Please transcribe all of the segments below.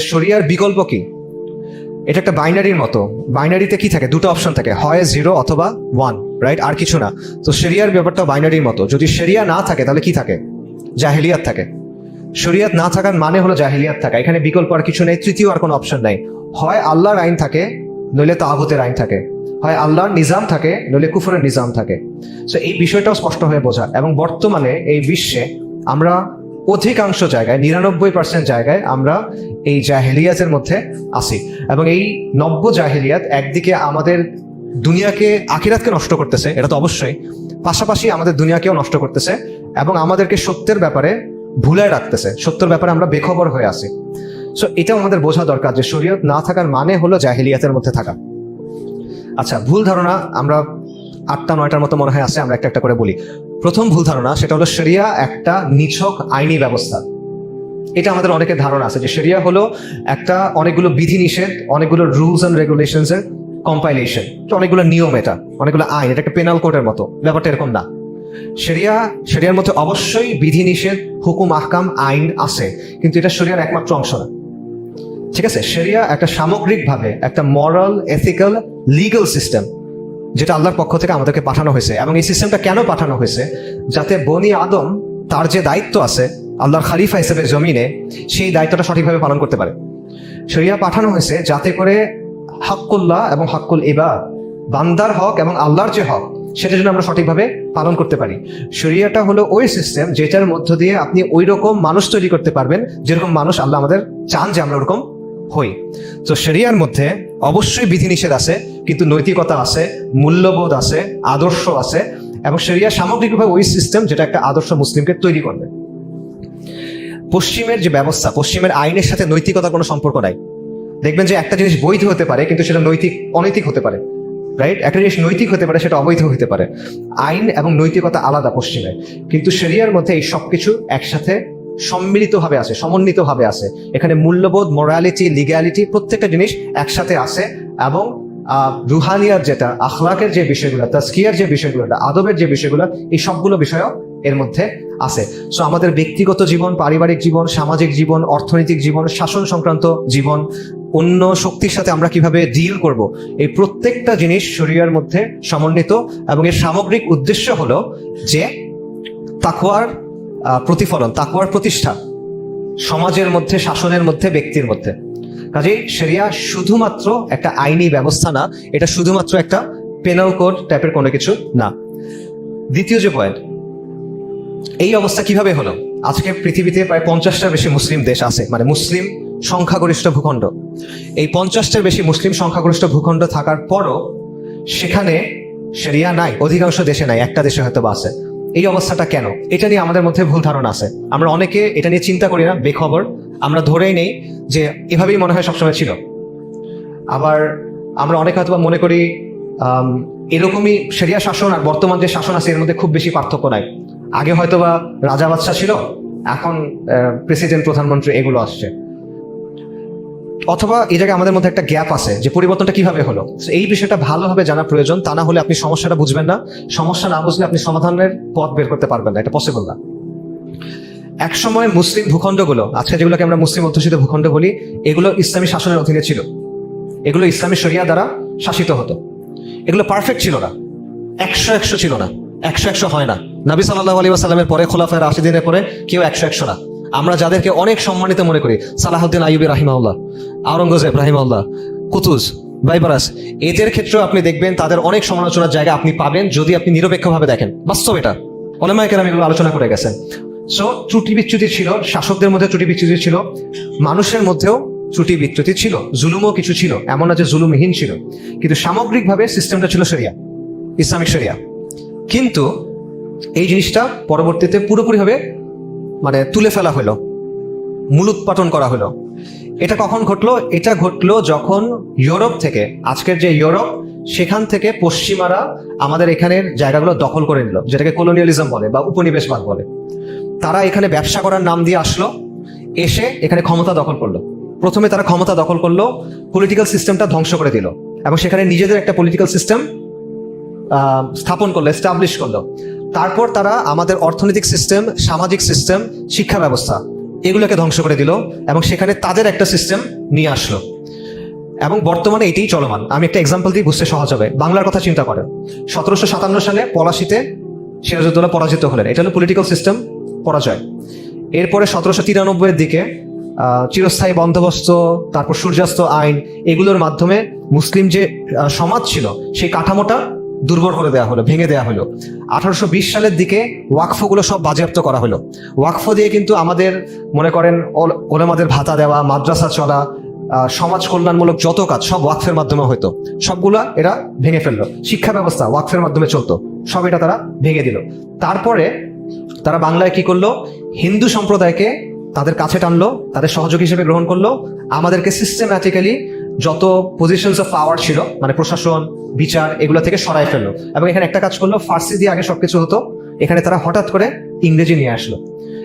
শরিয়ার বিকল্প কি? এটা একটা বাইনারির মতো। বাইনারিতে কি থাকে? দুটো অপশন থাকে। হয় জিরো অথবা ওয়ান রাইট আর কিছু না। তো শরিয়ার ব্যাপারটা বাইনারির মতো। যদি শরিয়া না থাকে, তাহলে কি থাকে? জাহেলিয়াত থাকে। শরিয়াত না থাকার মানে হলো জাহেলিয়াত থাকা। এখানে বিকল্প আর কিছু নেই। তৃতীয় আর কোনো অপশন নাই। হয় আল্লাহর আইন থাকে, নইলে তাহাবুতের আইন থাকে। হয় আল্লাহর নিজাম থাকে, নইলে কুফরের নিজাম থাকে। সো এই বিষয়টাও স্পষ্ট হয়ে বোঝা। এবং বর্তমানে এই বিশ্বে আমরা অধিকাংশ জায়গায়, নিরানব্বই পার্সেন্ট জায়গায় আমরা এই জাহেলিয়াতের মধ্যে আসি এবং এই নব্য জাহেলিয়াত একদিকে আমাদের দুনিয়াকে আখিরাতকে নষ্ট করতেছে, এটা তো অবশ্যই, পাশাপাশি আমাদের দুনিয়াকেও নষ্ট করতেছে এবং আমাদেরকে সত্যের ব্যাপারে ভুলে রাখতেছে, সত্যের ব্যাপারে আমরা বেখবর হয়ে আসি সো এটাও আমাদের বোঝা দরকার যে শরীয়ত না থাকার মানে হলো জাহেলিয়াতের মধ্যে থাকা। আচ্ছা ভুল ধারণা আমরা আটটা, নয়টার মতো মনে হয় আছে, আমরা একটা একটা করে বলি। প্রথম ভুল ধারণা সেটা হলো শরিয়া একটা নিছক আইনি ব্যবস্থা। এটা আমাদের অনেকের ধারণা আছে যে সেরিয়া হলো একটা অনেকগুলো বিধিনিষেধ, অনেকগুলো রুলস অ্যান্ড রেগুলেশনস এর কম্পাইলেশন অনেকগুলো নিয়ম এটা, অনেকগুলো আইন এটা একটা পেনাল কোডের মতো। ব্যাপারটা এরকম না। শরিয়া, শরিয়ার মধ্যে অবশ্যই বিধিনিষেধ, হুকুম, আহকাম, আইন আছে, কিন্তু এটা শরিয়ার একমাত্র অংশ না। ঠিক আছে? শরিয়া একটা সামগ্রিকভাবে একটা মরাল এথিক্যাল লিগ্যাল সিস্টেম যেটা আল্লাহর পক্ষ থেকে আমাদেরকে পাঠানো হয়েছে। এবং এই সিস্টেমটা কেন পাঠানো হয়েছে? যাতে বনি আদম তার যে দায়িত্ব আছে, আল্লাহর খালিফা হিসেবে জমিনে, সেই দায়িত্বটা সঠিকভাবে পালন করতে পারে। শরিয়া পাঠানো হয়েছে যাতে করে হাক্কুল্লাহ এবং হাক্কুল ইবাদ, বান্দার হক এবং আল্লাহর যে হক, সেটা যেন আমরা সঠিকভাবে পালন করতে পারি। শরিয়াটা হলো ওই সিস্টেম যেটার মধ্য দিয়ে আপনি ওই রকম মানুষ তৈরি করতে পারবেন, যেরকম মানুষ আল্লাহ আমাদের চান যে আমরা ওরকম হই। তো শরিয়ার মধ্যে অবশ্যই বিধিনিষেধ আছে। কিন্তু নৈতিকতা আছে, মূল্যবোধ আছে, আদর্শ আছে এবং শরিয়া সামগ্রিকভাবে ওই সিস্টেম যেটা একটা আদর্শ মুসলিমকে তৈরি করবে। পশ্চিমের যে ব্যবস্থা, পশ্চিমের আইনের সাথে নৈতিকতার কোনো সম্পর্ক নাই। দেখবেন যে একটা জিনিস বৈধ হতে পারে, কিন্তু সেটা নৈতিক, অনৈতিক হতে পারে রাইট একটা জিনিস নৈতিক হতে পারে, সেটা অবৈধ হতে পারে। আইন এবং নৈতিকতা আলাদা পশ্চিমে। কিন্তু শরিয়ার মধ্যে এই সবকিছু একসাথে সম্মিলিতভাবে আছে, সমন্বিতভাবে আছে। এখানে মূল্যবোধ মোরালিটি লিগ্যালিটি প্রত্যেকটা জিনিস একসাথে আছে এবং রুহানিয়ার যেটা, আখলাকের যে বিষয়গুলো তাস্কিয়ার যে বিষয়গুলো আদবের যে বিষয়গুলো, এই সবগুলো বিষয়ও এর মধ্যে আছে। সো আমাদের ব্যক্তিগত জীবন, পারিবারিক জীবন, সামাজিক জীবন, অর্থনৈতিক জীবন, শাসন সংক্রান্ত জীবন, অন্য শক্তির সাথে আমরা কীভাবে ডিল করব, এই প্রত্যেকটা জিনিস শরীরের মধ্যে সমন্বিত এবং এর সামগ্রিক উদ্দেশ্য হলো যে তাকুয়ার প্রতিফলন তাকুয়ার প্রতিষ্ঠা, সমাজের মধ্যে, শাসনের মধ্যে, ব্যক্তির মধ্যে। কাজেই শরিয়া শুধুমাত্র একটা আইনি ব্যবস্থা না, এটা শুধুমাত্র একটা পেনাল কোড টাইপের কোনো কিছু না। দ্বিতীয় যে পয়েন্ট এই অবস্থা কীভাবে হলো? আজকে পৃথিবীতে প্রায় পঞ্চাশটার বেশি মুসলিম দেশ আছে মানে মুসলিম সংখ্যাগরিষ্ঠ ভূখণ্ড। এই পঞ্চাশটার বেশি মুসলিম সংখ্যাগরিষ্ঠ ভূখণ্ড থাকার পরও সেখানে শরিয়া নাই, অধিকাংশ দেশে নাই, একটা দেশে হয়তো বা আছে। এই অবস্থাটা কেন? এটা নিয়ে আমাদের মধ্যে ভুল ধারণা আছে। আমরা অনেকে এটা নিয়ে চিন্তা করি না, বেখবর। আমরা ধরেই নেই যে এভাবেই মনে হয় সবসময় ছিল। আবার আমরা অনেক হয়তো মনে করি এরকমই সেরিয়া শাসন আর বর্তমান যে শাসন আছে, এর মধ্যে খুব বেশি পার্থক্য নাই। আগে হয়তো বা রাজা বাদশাহ ছিল, এখন প্রেসিডেন্ট, প্রধানমন্ত্রী এগুলো আসছে। অথবা এই জায়গায় আমাদের মধ্যে একটা গ্যাপ আছে যে পরিবর্তনটা কীভাবে হলো। এই বিষয়টা ভালোভাবে জানা প্রয়োজন। তা না হলে আপনি সমস্যাটা বুঝবেন না। সমস্যা না বুঝলে আপনি সমাধানের পথ বের করতে পারবেন না। এটা পসিবল না। একসময় মুসলিম ভূখণ্ডগুলো আজকে যেগুলোকে আমরা মুসলিম অধ্যুষিত ভূখণ্ড বলি, এগুলো ইসলামী শাসনের অধীনে ছিল। এগুলো ইসলামী শরিয়া দ্বারা শাসিত হতো। এগুলো পারফেক্ট ছিল না। একশো একশো ছিল না। একশো একশো হয় না। নবী সাল্লাহ আলী আসালামের পরে খোলাফায় রাশিদিনের পরে কেউ একশো একশো না। আমরা যাদেরকে অনেক সম্মানিত মনে করি, সালাহুদ্দিন আইবি রাহিমাউল্লাহ আওরঙ্গজেব রাহিমাউল্লাহ কুতুজ বাইবারাস এদের ক্ষেত্রেও আপনি দেখবেন তাদের অনেক সমালোচনার জায়গা আপনি পাবেন যদি আপনি নিরপেক্ষভাবে দেখেন। বাস্তব এটা। অনেমায়কের আমি এগুলো আলোচনা করে গেছেন। সো ত্রুটি বিচ্যুতি ছিল, শাসকদের মধ্যে ত্রুটি বিচ্যুতি ছিল, মানুষের মধ্যেও ত্রুটি বিচ্যুতি ছিল, জুলুমও কিছু ছিল, এমন না যে জুলুমহীন ছিল। কিন্তু সামগ্রিকভাবে সিস্টেমটা ছিল শরিয়া, ইসলামিক শরিয়া। কিন্তু এই জিনিসটা পরবর্তীতে পুরোপুরিভাবে মানে তুলে ফেলা হলো মূলোৎপাটন করা হলো। এটা কখন ঘটলো? এটা ঘটলো যখন ইউরোপ থেকে, আজকের যে ইউরোপ, সেখান থেকে পশ্চিমারা আমাদের এখানের জায়গাগুলো দখল করে নিল, যেটাকে কলোনিয়ালিজম বলে বা উপনিবেশবাদ বলে। তারা এখানে ব্যবসা করার নাম দিয়ে আসলো, এসে এখানে ক্ষমতা দখল করল। প্রথমে তারা ক্ষমতা দখল করল পলিটিক্যাল সিস্টেমটা ধ্বংস করে দিল এবং সেখানে নিজেদের একটা পলিটিক্যাল সিস্টেম স্থাপন করল এস্টাবলিশ করল। তারপর তারা আমাদের অর্থনৈতিক সিস্টেম সামাজিক সিস্টেম শিক্ষা ব্যবস্থা, এগুলোকে ধ্বংস করে দিল এবং সেখানে তাদের একটা সিস্টেম নিয়ে আসলো। এবং বর্তমানে এটাই চলমান। আমি একটা এক্সাম্পল দিয়ে বুঝতে সহজ হবে। বাংলার কথা চিন্তা করেন। সতেরোশো সাতান্ন সালে পলাশিতে সিরাজউদ্দৌলা পরাজিত হলেন। এটা হলো পলিটিক্যাল সিস্টেম পরাজয় এরপরে সতেরোশো তিরানব্বইয়ের দিকে চিরস্থায়ী বন্দোবস্ত, তারপর সূর্যাস্ত আইন, এগুলোর মাধ্যমে মুসলিম যে সমাজ ছিল, সেই কাঠামোটা দুর্বল করে দেওয়া হলো, ভেঙে দেওয়া হলো। আঠারোশো বিশ সালের দিকে ওয়াকফগুলো সব বাজেয়াপ্ত করা হলো। ওয়াকফ দিয়ে কিন্তু আমাদের, মনে করেন ওল- ওলেমাদের ভাতা দেওয়া, মাদ্রাসা চলা সমাজ কল্যাণমূলক যত কাজ, সব ওয়াকফের মাধ্যমে হতো সবগুলা এরা ভেঙে ফেলল। শিক্ষা ব্যবস্থা ওয়াকফের মাধ্যমে চলতো। সব এটা তারা ভেঙে দিল। তারপরে তারা বাংলায় কি করল? হিন্দু সম্প্রদায়কে তাদের কাছে টানলো, তাদের সহযোগ হিসেবে গ্রহণ করল। আমাদেরকে সিস্টেম্যাটিক্যালি যত পজিশনস অফ পাওয়ার ছিল মানে প্রশাসন, বিচার, এগুলো থেকে সরাই ফেলল। এবং এখানে একটা কাজ করল, ফার্সি দিয়ে আগে সবকিছু হতো। এখানে তারা হঠাৎ করে ইংরেজি নিয়ে আসলো।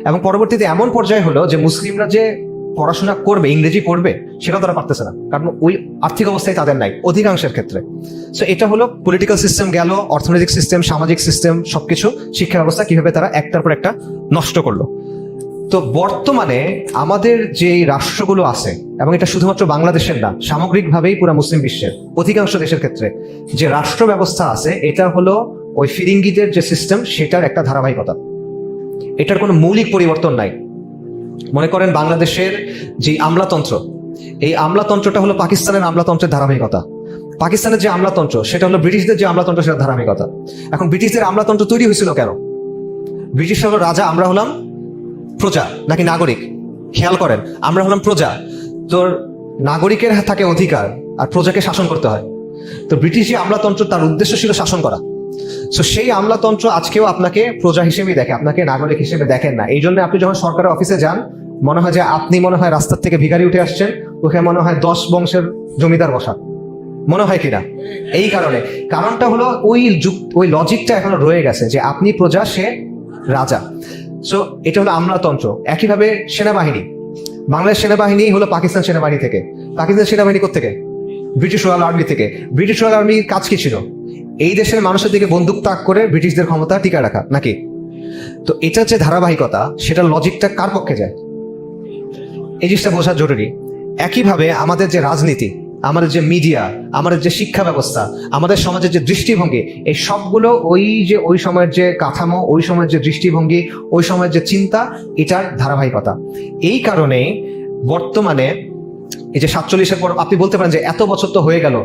এবং পরবর্তীতে এমন পর্যায়ে হলো যে মুসলিমরা যে পড়াশোনা করবে, ইংরেজি পড়বে, সেটাও তারা পারতেছে না। কারণ ওই আর্থিক অবস্থায় তাদের নাই, অধিকাংশের ক্ষেত্রে। সো এটা হলো পলিটিক্যাল সিস্টেম গেল, অর্থনৈতিক সিস্টেম সামাজিক সিস্টেম সবকিছু শিক্ষা ব্যবস্থা কীভাবে তারা একটার পর একটা নষ্ট করল। তো বর্তমানে আমাদের যে রাষ্ট্রগুলো আছে, এবং এটা শুধুমাত্র বাংলাদেশের না, সামগ্রিকভাবেই পুরো মুসলিম বিশ্বের, অধিকাংশ দেশের ক্ষেত্রে, যে রাষ্ট্র ব্যবস্থা আছে, এটা হলো ওই ফিরিঙ্গিদের যে সিস্টেম সেটার একটা ধারাবাহিকতা। এটার কোনো মৌলিক পরিবর্তন নাই। মনে করেন বাংলাদেশের যে আমলাতন্ত্র, এই আমলাতন্ত্রটা হলো পাকিস্তানের আমলাতন্ত্রের ধারাবাহিকতা। পাকিস্তানের যে আমলাতন্ত্র, সেটা হলো ব্রিটিশদের যে আমলাতন্ত্র সেটা ধারাবাহিকতা। এখন ব্রিটিশদের আমলাতন্ত্র তৈরি হয়েছিল কেন? ব্রিটিশ হলো রাজা, আমরা হলাম প্রজা, নাকি নাগরিক? খেয়াল করেন, আমরা হলাম প্রজা। তোর নাগরিকের থাকে অধিকার, আর প্রজাকে শাসন করতে হয়। তো ব্রিটিশই আমলাতন্ত্র, তার উদ্দেশ্য ছিল শাসন করা। তো সেই আমলাতন্ত্র আজকেও আপনাকে প্রজা হিসেবেই দেখে, আপনাকে নাগরিক হিসেবে দেখেন না। এই জন্য আপনি যখন সরকারের অফিসে যান, মনে হয় যে আপনি মনে হয় রাস্তার থেকে ভিখারি উঠে আসছেন, ওখানে মনে হয় দশ বংশের জমিদার বসা। মনে হয় কিনা? এই কারণে। কারণটা হলো ওই ওই লজিকটা এখনও রয়ে গেছে যে আপনি প্রজা, সে রাজা। সো এটা হলো আমলাতন্ত্র। একইভাবে সেনাবাহিনী। বাংলাদেশ সেনাবাহিনী হলো পাকিস্তান সেনাবাহিনী থেকে। পাকিস্তান সেনাবাহিনী থেকে ব্রিটিশ রয়্যাল আর্মি থেকে। ব্রিটিশ রয়্যাল আর্মির কাজ কি ছিল? এই দেশের মানুষের দিকে বন্দুক তাক করে ব্রিটিশদের ক্ষমতা টিকা রাখা, নাকি? তো এটা যে ধারাবাহিকতা, সেটার লজিকটা কার পক্ষে যায়? এই জিনিসটা বোঝা জরুরি। একইভাবে আমাদের যে রাজনীতি, আমাদের যে মিডিয়া, আমাদের যে শিক্ষা ব্যবস্থা, আমাদের সমাজের যে দৃষ্টিভঙ্গি, এই সবগুলো ওই যে ওই সময়ের যে কাঠামো, ওই সময়ের যে দৃষ্টিভঙ্গি, ওই সময়ের যে চিন্তা, এটার ধারাবাহিকতা। এই কারণে বর্তমানে এই যে সাতচল্লিশের পর আপনি বলতে পারেন যে এত বছর তো হয়ে গেল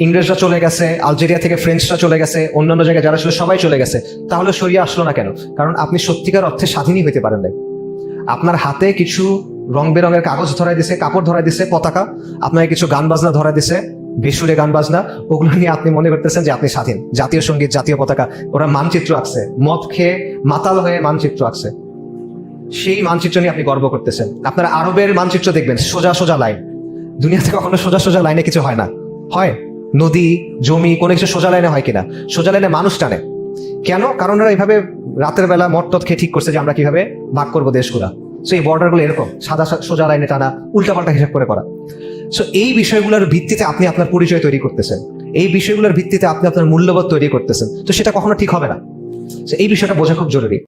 ইংরেজরা চলে গেছে, আলজেরিয়া থেকে ফ্রেঞ্চরা চলে গেছে, অন্যান্য জায়গায় যারা ছিল সবাই চলে গেছে। তাহলে সরিয়ে আসলো না কেন? কারণ আপনি সত্যিকার অর্থে স্বাধীনই হইতে পারেন নাই। আপনার হাতে কিছু রং বেরঙের কাগজ ধরাই দিছে, কাপড় ধরাই দিছে, পতাকা, আপনাকে কিছু গান বাজনা ধরাই দিছে, বেসুরে গান বাজনা ওগুলো নিয়ে আপনি মনে করতেছেন যে আপনি স্বাধীন। জাতীয় সংগীত, জাতীয় পতাকা, ওরা মানচিত্র আঁকছে, মদ খেয়ে মাতাল হয়ে মানচিত্র আঁকছে। সেই মানচিত্র নিয়ে আপনি গর্ব করতেছেন। আপনার আরবের মানচিত্র দেখবেন, সোজা সোজা লাইন। দুনিয়াতে কখনো সোজা সোজা লাইনে কিছু হয় না। হয়? নদী, জমি, কোনো কিছু সোজা লাইনে হয় কিনা? সোজা লাইনে মানুষ টানে। কেন? কারণ ওরা এইভাবে রাতের বেলা মটটত খেয়ে ঠিক করছে যে আমরা কীভাবে ভাগ করব দেশগুলা। সো এই বর্ডারগুলো এরকম, সাদা সোজা লাইনে টানা, উল্টাপাল্টা হিসাব করে করা। সো এই বিষয়গুলোর ভিত্তিতে আপনি আপনার পরিচয় তৈরি করতেছেন। এই বিষয়গুলোর ভিত্তিতে আপনি আপনার মূল্যবোধ তৈরি করতেছেন। তো সেটা কখনো ঠিক হবে না। এই বিষয়টা বোঝা খুব জরুরি।